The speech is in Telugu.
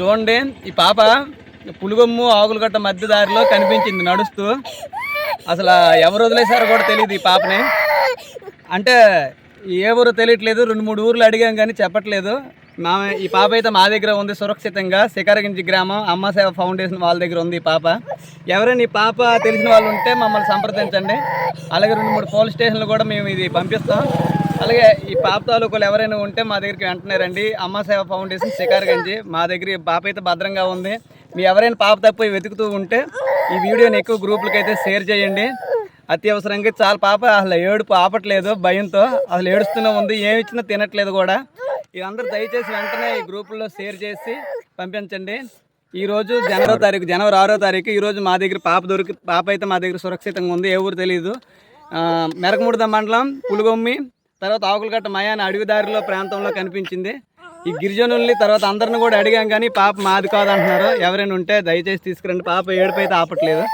చూడండి ఈ పాప పులుగొమ్ము ఆకులగట్ట మధ్య దారిలో కనిపించింది నడుస్తూ. అసలు ఎవరు వదిలేశారో కూడా తెలియదు ఈ పాపని. అంటే ఏ ఊరు తెలియట్లేదు రెండు మూడు ఊర్లు అడిగాం కానీ చెప్పట్లేదు. మా ఈ పాప అయితే మా దగ్గర ఉంది సురక్షితంగా. శిఖరగించి గ్రామం అమ్మ సేవ ఫౌండేషన్ వాళ్ళ దగ్గర ఉంది ఈ పాప. ఎవరైనా ఈ పాప తెలిసిన వాళ్ళు ఉంటే మమ్మల్ని సంప్రదించండి. అలాగే రెండు మూడు పోలీస్ స్టేషన్లు కూడా మేము ఇది పంపిస్తాం. అలాగే ఈ పాప తాలూకులు ఎవరైనా ఉంటే మా దగ్గరికి వెంటనే రండి అమ్మ సేవ ఫౌండేషన్ గంజి. మా దగ్గర పాప అయితే భద్రంగా ఉంది. మీ ఎవరైనా పాప తప్పి వెతుకుతూ ఉంటే ఈ వీడియోని ఎక్కువ గ్రూపులకి అయితే షేర్ చేయండి. అత్యవసరంగా చాలా పాప అసలు ఏడుపు ఆపట్లేదు భయంతో. అసలు ఏడుస్తూనే ఉంది ఏమి ఇచ్చినా తినట్లేదు కూడా. ఇదందరూ దయచేసి వెంటనే ఈ గ్రూపుల్లో షేర్ చేసి పంపించండి. ఈరోజు జనవరి తారీఖు జనవరి ఆరో తారీఖు ఈ రోజు మా దగ్గర పాప దొరికి పాప అయితే మా దగ్గర సురక్షితంగా ఉంది ఏ ఊరు తెలియదు ఆ, మండలం పులుగొమ్మి తర్వాత ఆకులగట్ట మయాన అడవి దారిలో ప్రాంతంలో కనిపించింది. ఈ గిరిజనుల్ని తర్వాత అందరిని కూడా అడిగాం కానీ పాప మాది కాదంటున్నారు. ఎవరైనా ఉంటే దయచేసి తీసుకురండి. పాప ఏడుపైతే అయితే ఆపట్లేదు.